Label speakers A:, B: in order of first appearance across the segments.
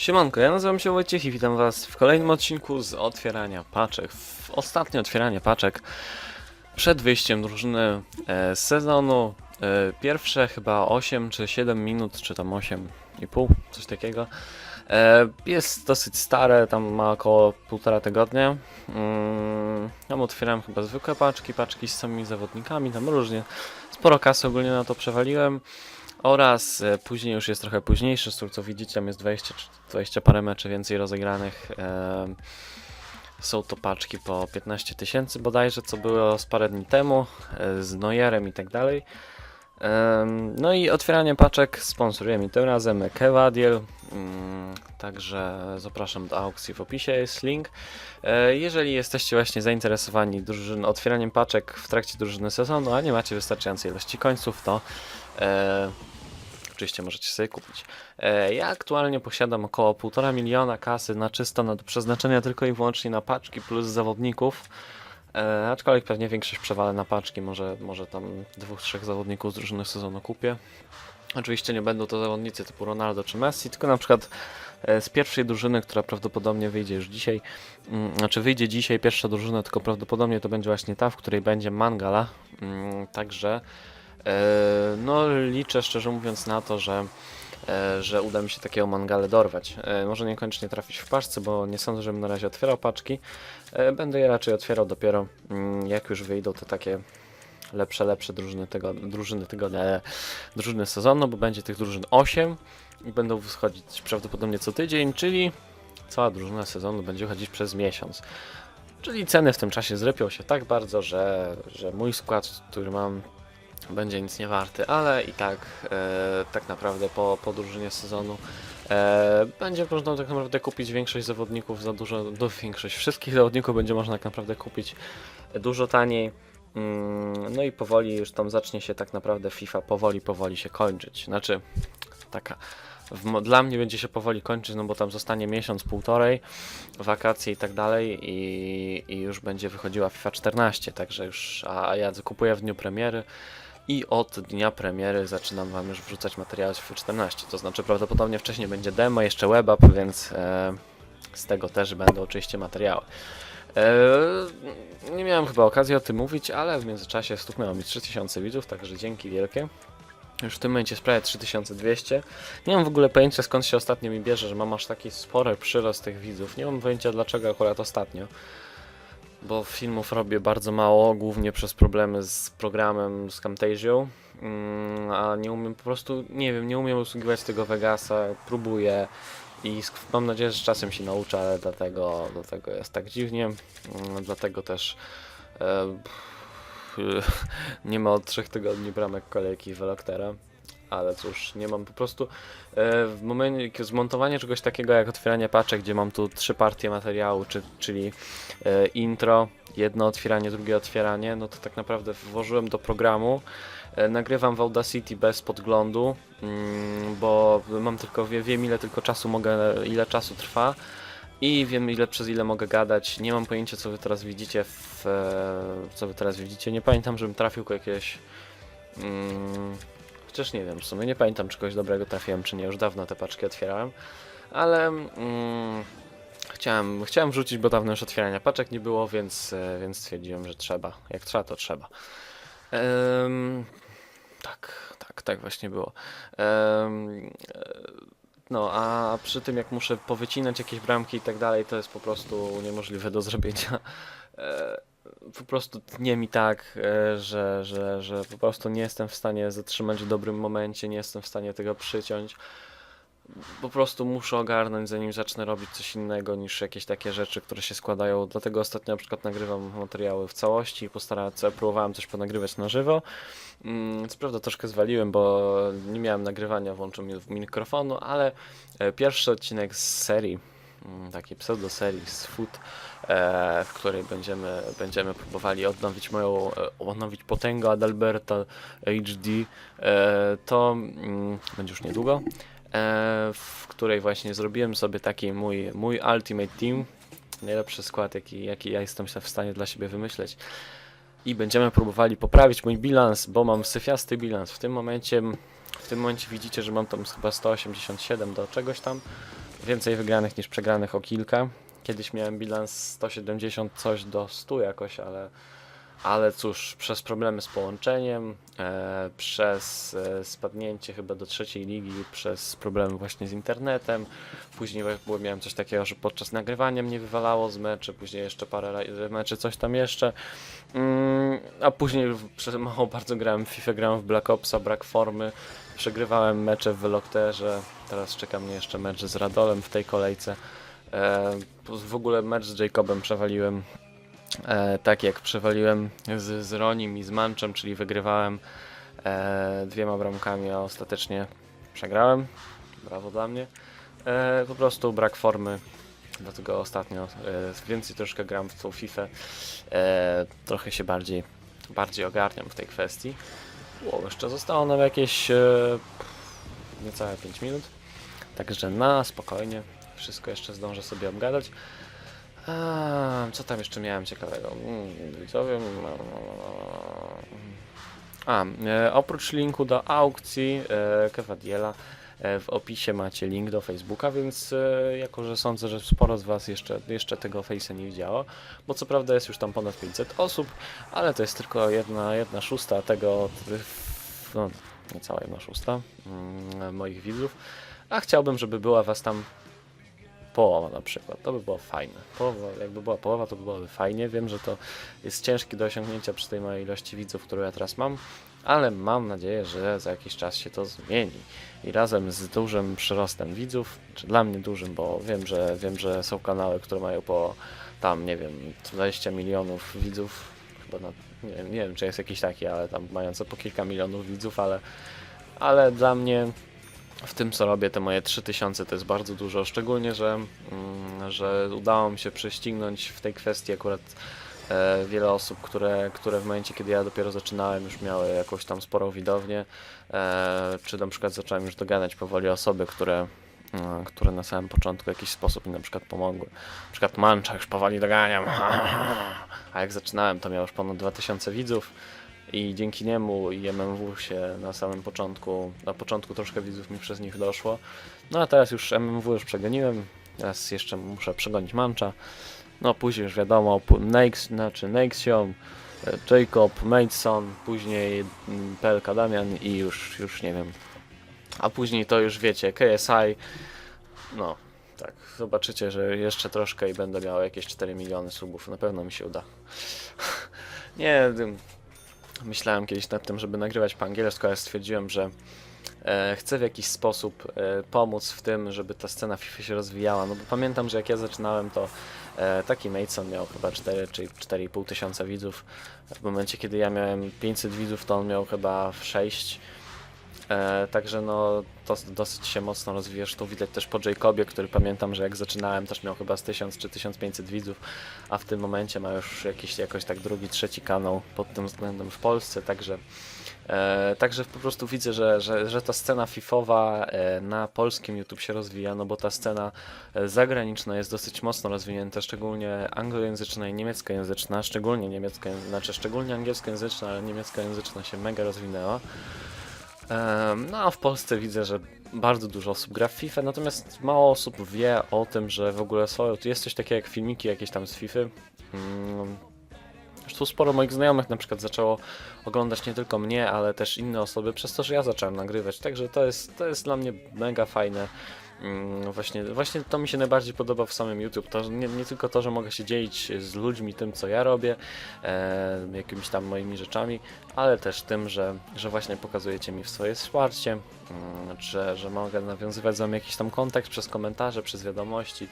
A: Siemanko, ja nazywam się Wojciech i witam was w kolejnym odcinku z otwierania paczek. W ostatnie otwieranie paczek przed wyjściem drużyny e, sezonu. E, pierwsze chyba 8 czy 7 minut, czy tam 8,5, coś takiego. E, jest dosyć stare, tam ma około półtora tygodnia. Mm, tam otwierałem chyba zwykłe paczki, paczki z samymi zawodnikami, tam różnie. Sporo kasy ogólnie na to przewaliłem. Oraz e, później już jest trochę późniejszy stół, co widzicie, tam jest 20, czy 20 parę meczy więcej rozegranych. są to paczki po 15 tysięcy bodajże, co było z parę dni temu, e, z Neuerem i tak dalej. No i otwieranie paczek sponsoruje mi tym razem Kevadiel, mm, także zapraszam do aukcji w opisie, jest link. E, Jeżeli jesteście właśnie zainteresowani drużyn, otwieraniem paczek w trakcie drużyny sezonu, a nie macie wystarczającej ilości końców, to oczywiście możecie sobie kupić. E, ja aktualnie posiadam około 1,5 miliona kasy na czysto na do przeznaczenia tylko i wyłącznie na paczki plus zawodników. E, aczkolwiek pewnie większość przewalę na paczki, może, może tam dwóch, trzech zawodników z drużyny sezonu kupię. Oczywiście nie będą to zawodnicy typu Ronaldo czy Messi, tylko na przykład e, z pierwszej drużyny, która prawdopodobnie wyjdzie już dzisiaj, mm, znaczy wyjdzie dzisiaj pierwsza drużyna, tylko prawdopodobnie to będzie właśnie ta, w której będzie Mangala, mm, także no liczę szczerze mówiąc na to, że e, że uda mi się takiego Mangale dorwać. E, Może niekoniecznie trafić w paczce, bo nie sądzę, żebym na razie otwierał paczki. E, Będę je raczej otwierał dopiero mm, jak już wyjdą te takie lepsze, lepsze drużyny tego, drużyny e, drużyny sezonu, bo będzie tych drużyn 8 i będą wschodzić prawdopodobnie co tydzień, czyli cała drużyna sezonu będzie chodzić przez miesiąc. Czyli ceny w tym czasie zrypią się tak bardzo, że, że mój skład, który mam, będzie nic nie warty, ale i tak, e, tak naprawdę po, po drużynie sezonu e, będzie można tak naprawdę kupić większość zawodników za dużo, do większość wszystkich zawodników będzie można tak naprawdę kupić dużo taniej. Mm, No i powoli już tam zacznie się tak naprawdę FIFA powoli, powoli się kończyć. Znaczy, taka. W, dla mnie będzie się powoli kończyć, no bo tam zostanie miesiąc, półtorej, wakacje i tak dalej i, i już będzie wychodziła FIFA 14, także już, a, a ja kupuję w dniu premiery i od dnia premiery zaczynam wam już wrzucać materiały z FIFA 14, to znaczy prawdopodobnie wcześniej będzie demo, jeszcze web up, więc e, z tego też będą oczywiście materiały. Eee, nie miałem chyba okazji o tym mówić, ale w międzyczasie stuknęło mi 3000 widzów, także dzięki wielkie. Już w tym momencie jest prawie 3200. Nie mam w ogóle pojęcia skąd się ostatnio mi bierze, że mam aż taki spory przyrost tych widzów. Nie mam pojęcia dlaczego akurat ostatnio. Bo filmów robię bardzo mało, głównie przez problemy z programem, z Camtasią. Mm, a nie umiem po prostu, nie wiem, nie umiem usługiwać tego Vegasa, próbuję i mam nadzieję, że czasem się nauczę, ale dlatego, dlatego jest tak dziwnie. Mm, Dlatego też e, nie ma od trzech tygodni bramek kolejki Veloktera. Ale cóż, nie mam po prostu. E, w momencie zmontowania czegoś takiego jak otwieranie paczek, gdzie mam tu trzy partie materiału, czy, czyli e, intro, jedno otwieranie, drugie otwieranie, no to tak naprawdę włożyłem do programu. E, nagrywam w Audacity bez podglądu, mm, bo mam tylko wie, wiem ile tylko czasu mogę, ile czasu trwa i wiem ile przez ile mogę gadać. Nie mam pojęcia co wy teraz widzicie w, e, co wy teraz widzicie. Nie pamiętam, żebym trafił jakieś mm, chociaż nie wiem, w sumie nie pamiętam czy kogoś dobrego trafiłem czy nie, już dawno te paczki otwierałem, ale mm, chciałem, chciałem wrzucić, bo dawno już otwierania paczek nie było, więc, e, więc stwierdziłem, że trzeba. Jak trzeba, to trzeba. Em, tak, tak, tak właśnie było. Em, e, no, a przy tym jak muszę powycinać jakieś bramki i tak dalej, to jest po prostu niemożliwe do zrobienia. Po prostu tnie mi tak, e, że, że, że po prostu nie jestem w stanie zatrzymać w dobrym momencie, nie jestem w stanie tego przyciąć. Po prostu muszę ogarnąć, zanim zacznę robić coś innego niż jakieś takie rzeczy, które się składają. Dlatego ostatnio na przykład nagrywam materiały w całości i postarałem, próbowałem coś ponagrywać na żywo. Mm, Co prawda troszkę zwaliłem, bo nie miałem nagrywania włączonego mikrofonu, ale e, pierwszy odcinek z serii, mm, takiej pseudo-serii z Food, e, w której będziemy, będziemy próbowali odnowić moją, e, odnowić potęgę Adalberta HD, e, to mm, będzie już niedługo, w której właśnie zrobiłem sobie taki mój, mój Ultimate Team, najlepszy skład, jaki, jaki ja jestem w stanie dla siebie wymyśleć i będziemy próbowali poprawić mój bilans, bo mam syfiasty bilans. W tym momencie, w tym momencie widzicie, że mam tam chyba 187 do czegoś tam. Więcej wygranych niż przegranych o kilka. Kiedyś miałem bilans 170 coś do 100 jakoś, ale, ale cóż, przez problemy z połączeniem, e, przez e, spadnięcie chyba do trzeciej ligi, przez problemy właśnie z internetem, później było- miałem coś takiego, że podczas nagrywania mnie wywalało z meczy, później jeszcze parę ra- meczy, coś tam jeszcze, mm, a później przez mało bardzo grałem w FIFA, grałem w Black Opsa, brak formy, przegrywałem mecze w Velocterze, teraz czeka mnie jeszcze mecz z Radolem w tej kolejce. E, w ogóle mecz z Jacobem przewaliłem e, tak jak przewaliłem z, z Ronim i z Manczem, czyli wygrywałem e, dwiema bramkami, a ostatecznie przegrałem. Brawo dla mnie. Po prostu brak formy, dlatego ostatnio więcej troszkę gram w tą FIFA. E, trochę się bardziej, bardziej ogarniam w tej kwestii. Ło, jeszcze zostało nam jakieś e, niecałe 5 minut. Także na spokojnie. Wszystko jeszcze zdążę sobie obgadać. A, co tam jeszcze miałem ciekawego? Mm, Widzowie. mm, A, e, oprócz linku do aukcji e, Kewadiela e, w opisie macie link do Facebooka, więc e, jako, że sądzę, że sporo z Was jeszcze, jeszcze tego Face'a nie widziało, bo co prawda jest już tam ponad 500 osób, ale to jest tylko jedna, jedna szósta tego, no, niecała jedna szósta mm, moich widzów, a chciałbym, żeby była Was tam połowa na przykład. To by było fajne. Połowa, jakby była połowa, to by byłoby fajnie. Wiem, że to jest ciężkie do osiągnięcia przy tej małej ilości widzów, którą ja teraz mam, ale mam nadzieję, że za jakiś czas się to zmieni. I razem z dużym przyrostem widzów, czy dla mnie dużym, bo wiem, że wiem, że są kanały, które mają po tam, nie wiem, 20 milionów widzów, chyba na, nie, wiem, nie wiem, czy jest jakiś taki, ale tam mające po kilka milionów widzów, ale, ale dla mnie w tym co robię, te moje 3000 to jest bardzo dużo, szczególnie, że, mm, że udało mi się prześcignąć w tej kwestii akurat e, wiele osób, które, które w momencie, kiedy ja dopiero zaczynałem, już miały jakąś tam sporą widownię, e, czy na przykład zacząłem już dogadać powoli osoby, które, mm, które na samym początku w jakiś sposób mi na przykład pomogły. Na przykład Mancha już powoli doganiam, a jak zaczynałem, to miał już ponad 2000 widzów i dzięki niemu i MMW się na samym początku, na początku troszkę widzów mi przez nich doszło. No a teraz już MMW już przegoniłem, teraz jeszcze muszę przegonić Mancha. No później już wiadomo, Nex, znaczy Nexium, e, Jacob, Maidson, później mm, PLK Damian i już, już nie wiem. A później to już wiecie, KSI, no tak, zobaczycie, że jeszcze troszkę i będę miał jakieś 4 miliony subów, na pewno mi się uda. nie, myślałem kiedyś nad tym, żeby nagrywać po angielsku, ale stwierdziłem, że e, chcę w jakiś sposób e, pomóc w tym, żeby ta scena FIFA się rozwijała. No bo pamiętam, że jak ja zaczynałem, to e, taki Mason miał chyba 4 czy 4,5 tysiąca widzów. W momencie, kiedy ja miałem 500 widzów, to on miał chyba 6. E, także no to dosyć się mocno rozwijasz. To widać też po Jacobie, który pamiętam, że jak zaczynałem też miał chyba z 1000 czy 1500 widzów, a w tym momencie ma już jakiś jakoś tak drugi, trzeci kanał pod tym względem w Polsce, także e, także po prostu widzę, że, że, że ta scena fifowa e, na polskim YouTube się rozwija, no bo ta scena e, zagraniczna jest dosyć mocno rozwinięta, szczególnie anglojęzyczna i niemieckojęzyczna, szczególnie niemiecka, znaczy szczególnie angielskojęzyczna, ale niemieckojęzyczna się mega rozwinęła. No a w Polsce widzę, że bardzo dużo osób gra w FIFA, natomiast mało osób wie o tym, że w ogóle są, jest coś takiego jak filmiki jakieś tam z FIFA. Mm, Zresztą sporo moich znajomych na przykład zaczęło oglądać nie tylko mnie, ale też inne osoby przez to, że ja zacząłem nagrywać. Także to jest, to jest dla mnie mega fajne. Mm, Właśnie, właśnie to mi się najbardziej podoba w samym YouTube. To nie, nie tylko to, że mogę się dzielić z ludźmi tym, co ja robię, e, jakimiś tam moimi rzeczami, ale też tym, że, że właśnie pokazujecie mi swoje wsparcie, mm, że, że mogę nawiązywać z wami jakiś tam kontakt przez komentarze, przez wiadomości,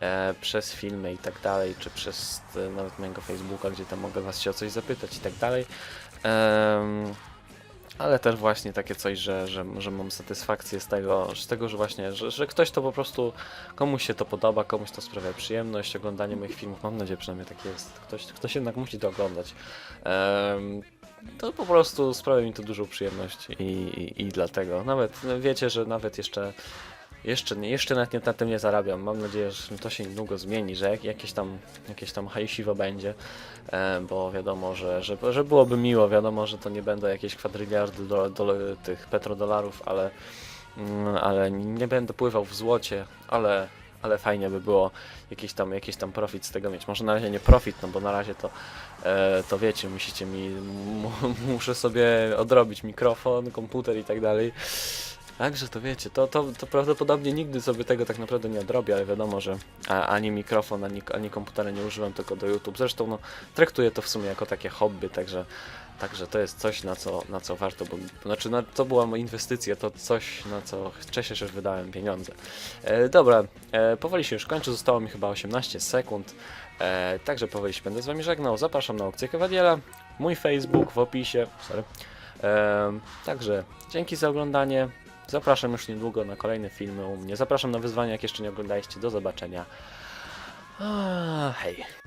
A: e, przez filmy i tak dalej, czy przez e, nawet mojego Facebooka, gdzie tam mogę was się o coś zapytać i tak dalej. Em, ale też właśnie takie coś, że, że, że mam satysfakcję z tego, z tego że właśnie, że, że ktoś to po prostu, komuś się to podoba, komuś to sprawia przyjemność, oglądanie moich filmów, mam nadzieję przynajmniej tak jest, ktoś, ktoś jednak musi to oglądać. Em, to po prostu sprawia mi to dużą przyjemność i, i, i dlatego. Nawet wiecie, że nawet jeszcze jeszcze, nie, jeszcze nawet nie, na tym nie zarabiam. Mam nadzieję, że to się niedługo zmieni, że jak, jakieś tam, jakieś tam hajsiwo będzie, e, bo wiadomo, że, że, że byłoby miło, wiadomo, że to nie będą jakieś kwadryliardy do, do, tych petrodolarów, ale, mm, ale nie będę pływał w złocie, ale, ale fajnie by było jakiś tam, jakiś tam profit z tego mieć. Może na razie nie profit, no bo na razie to, e, to wiecie, musicie mi, mu, muszę sobie odrobić mikrofon, komputer i tak dalej. Także to wiecie, to, to, to prawdopodobnie nigdy sobie tego tak naprawdę nie odrobię, ale wiadomo, że ani mikrofon, ani, ani komputera nie używam tylko do YouTube. Zresztą no, traktuję to w sumie jako takie hobby, także, także to jest coś, na co, na co warto, bo, znaczy na, to była moja inwestycja, to coś, na co się, że wydałem pieniądze. E, dobra, e, powoli się już kończy, zostało mi chyba 18 sekund, e, także powoli się będę z wami żegnał. Zapraszam na aukcję Kawadiela, mój Facebook w opisie, sorry. E, także dzięki za oglądanie. Zapraszam już niedługo na kolejne filmy u mnie. Zapraszam na wyzwania, jak jeszcze nie oglądaliście. Do zobaczenia. Hej.